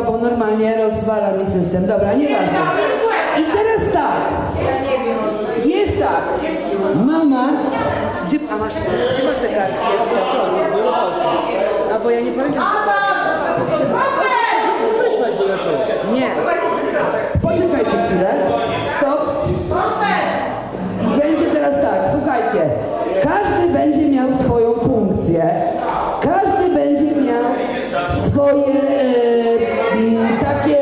kurwa, bo normalnie rozwala mi system. Dobra, nieważne. I teraz tak. Jest tak. Mama... Gdzie, a masz, gdzie masz te kartki? Ja A bo ja nie pamiętam. Nie. Poczekajcie chwilę. Stop. I będzie teraz tak, słuchajcie. Każdy będzie miał swoją funkcję. Każdy będzie miał swoje... E, Kentucky.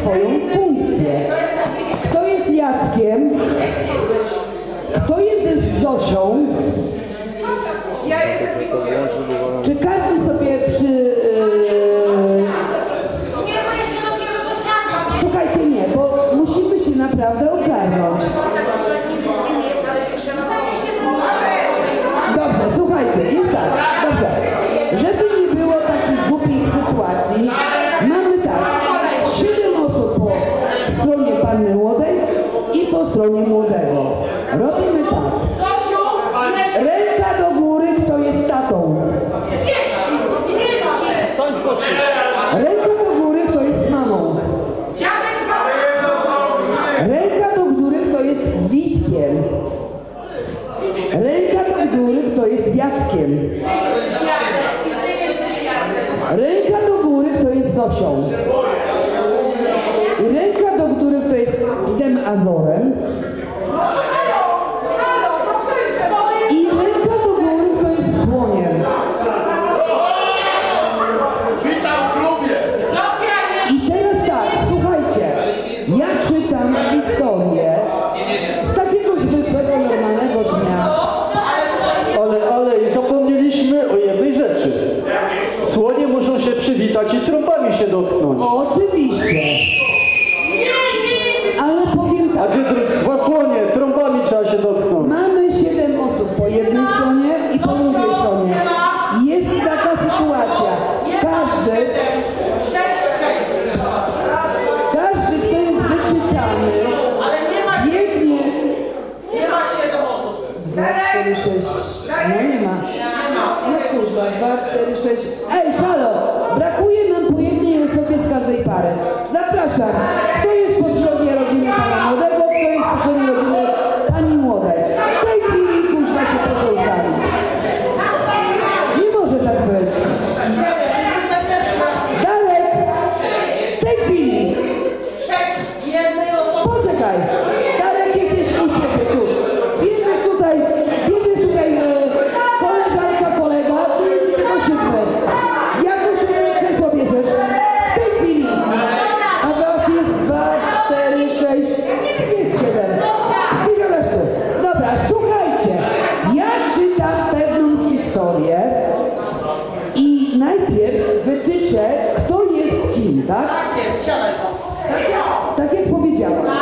swoją funkcję. Kto jest Jackiem? Kto jest z Zosią? Ja jestem czytam historię. 4, 6. Ej, halo! Brakuje nam po jednej osobie z każdej pary. Zapraszam. tak? Tak jest, siadaj tak, tak, jak powiedziałam.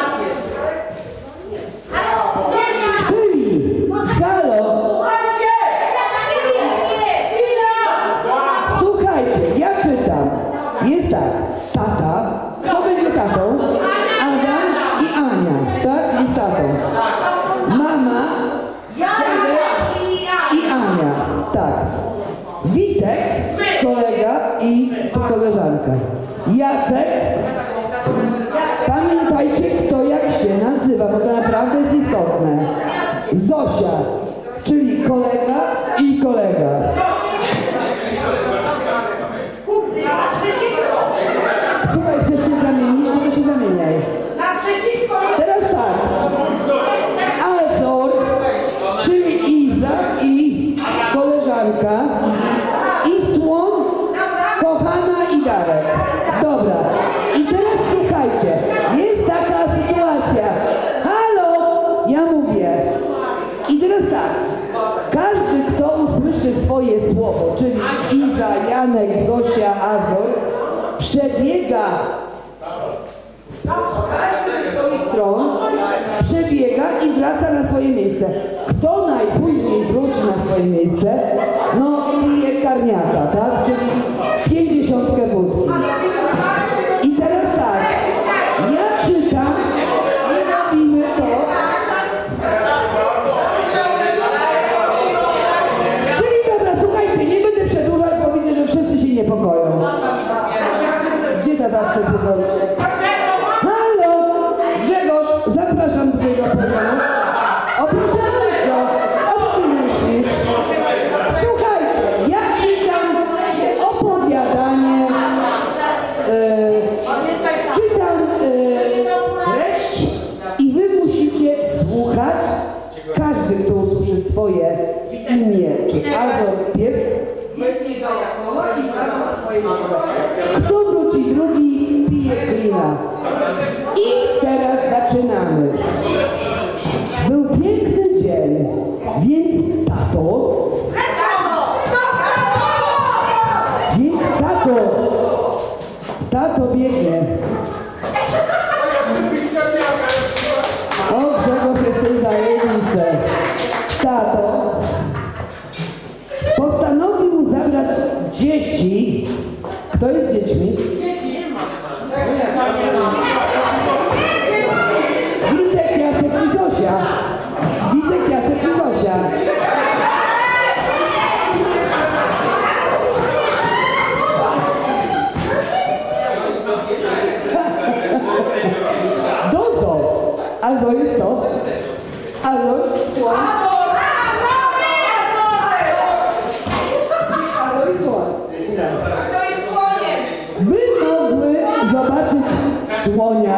loja. swoje słowo, czyli Iza, Janek, Zosia, Azor, przebiega każdy ze swoich stron, przebiega i wraca na swoje miejsce. Kto najpóźniej wróci na swoje miejsce? No, pije karniaka, tak? Czyli pięćdziesiątkę wód. kada se budou. Azor jest co? Azor, słoń. Azor i słoń. By mogły zobaczyć słonia,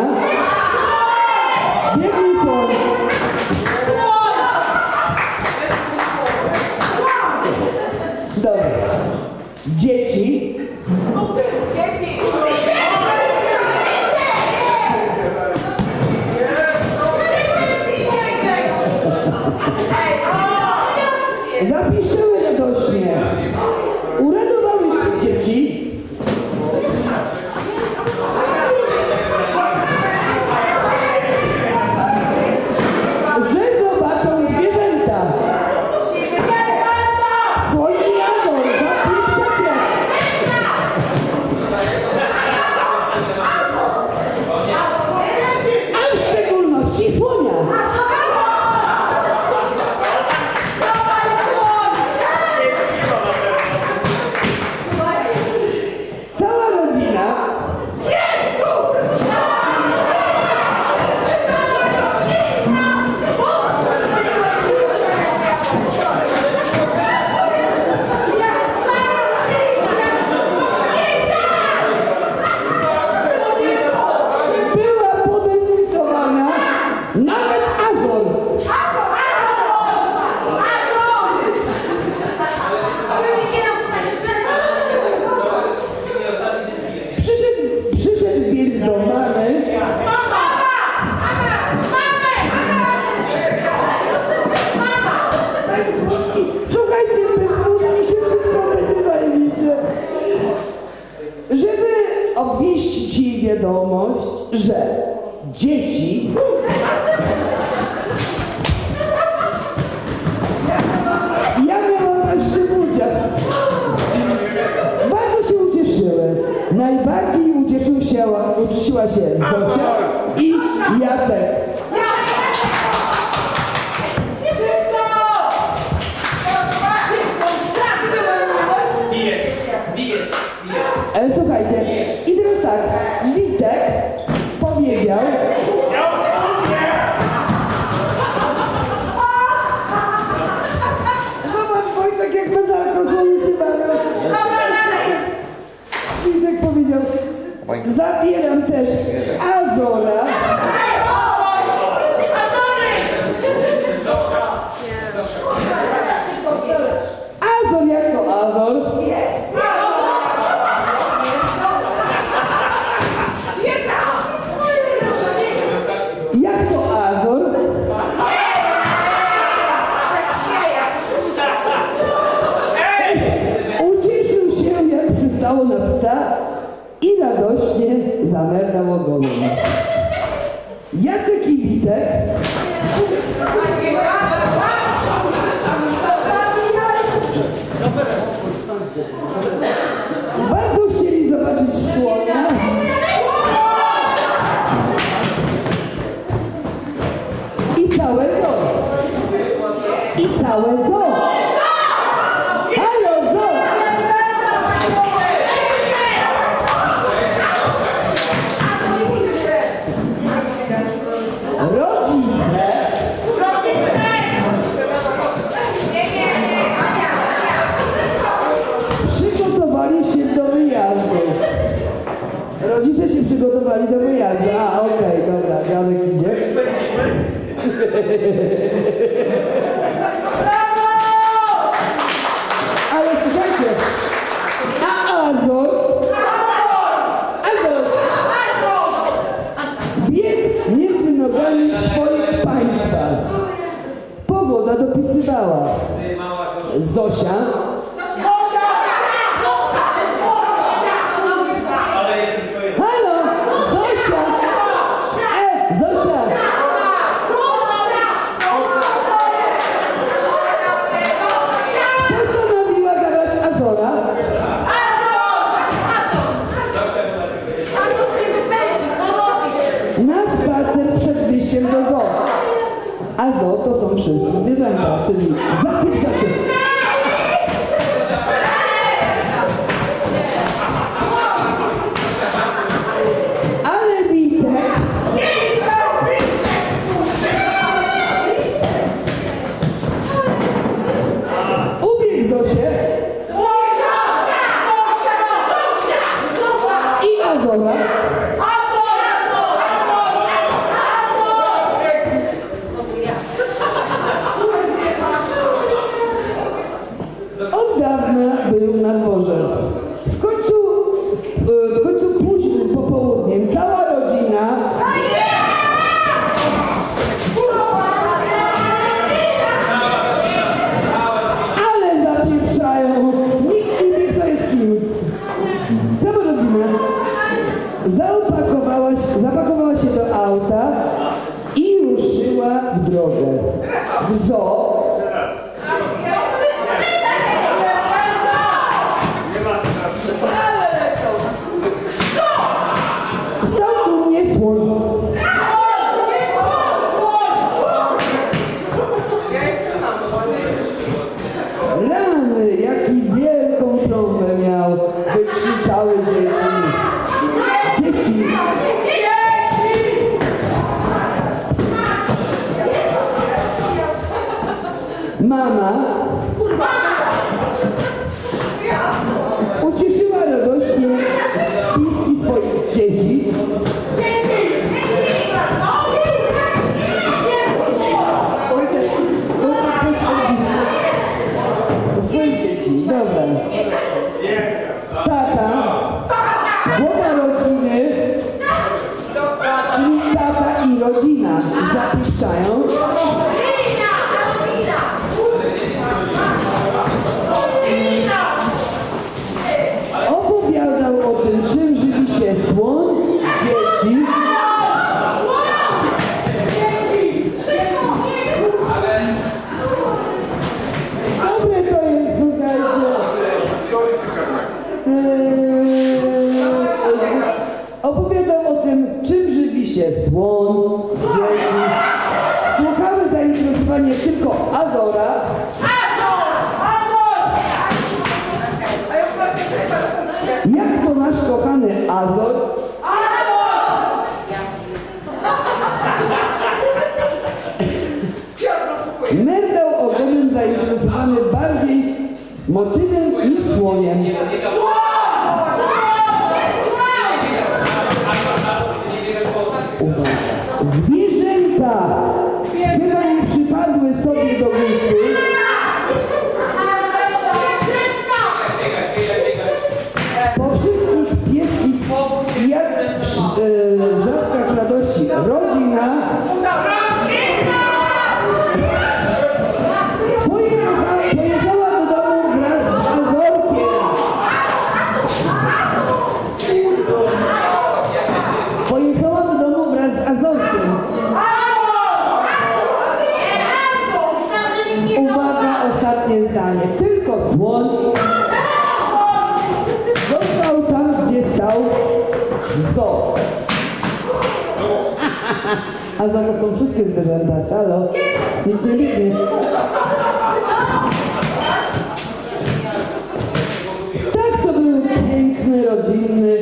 świadomość, że dzieci ja miałam na szczepuciach. Bardzo się ucieszyłem. Najbardziej ucieszył się, ucieszyła się Zosia i Jacek. Bijesz, bijesz, bijesz. Słuchajcie, i radośnie zamernał ogonem. Jacek i Witek bardzo chcieli zobaczyć słonia. I całe zoo. I całe zoo. do wyjazdu. A, okej, dobra, Janek idzie. só zdanie. Tylko słoń został tam, gdzie stał w zoo. A za to są wszystkie zwierzęta. Halo? Nikt nie biegnie. Tak to był piękny, rodzinny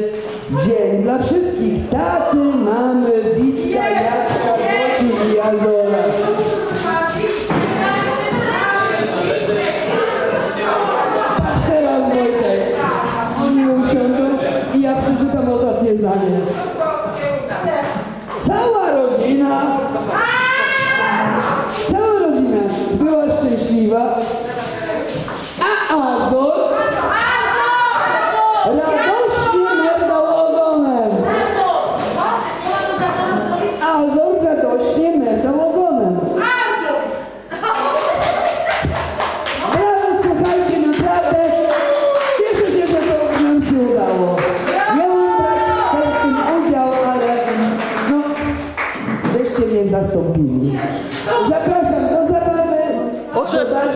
dzień dla wszystkich. Taty, mamy, Witka, Jacka, Zosi i Azora. viva.